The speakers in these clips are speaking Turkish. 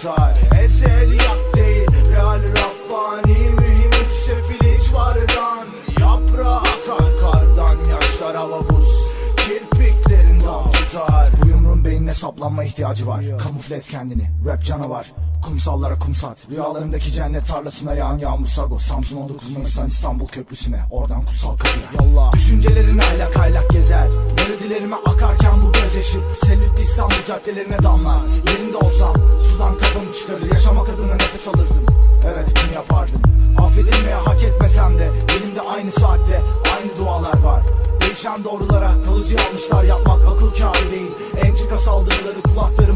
tarih. Ezeliyat değil real Rabbani. Mühim üç sefil hiç vardan. Yaprağı akar kardan yaşlar hava buz. Kirpiklerin dağ tutar. Bu yumruğun beynine saplanma ihtiyacı var. Kamufle et kendini rap canavar. Kumsallara kum saat Rüyalarımdaki cennet tarlasına yağan yağmur sago. Samsun 19 Mayıs'tan İstanbul Köprüsü'ne. Oradan kutsal kapıya. Yallah Düşüncelerin aylak aylak gezer. Melodilerime akar bu gözyaşı Selütlü İstanbul caddelerine damlar Yerinde olsam sudan kafamı çıkarır Yaşamak adına nefes alırdım. Evet bunu yapardım. Affedilmeye hak etmesem de Elimde aynı saatte aynı dualar var. Değişen doğrulara kalıcı yanlışlar yapmak akıl kârı değil. Entrika saldırıları kulaklarımı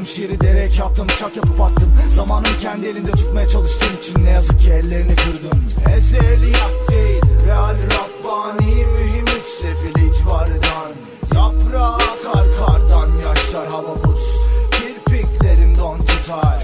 attım Şiiri dereye kaptım Çak yapıp attım. Zamanın kendi elinde tutmaya çalıştığım için Ne yazık ki ellerini kırdım. Ezeliyat değil Real Rabbani Mühim üç sefil icvardan. Yaprağa akar kardan Yaşlar hava buz. Kirpiklerim don tutar.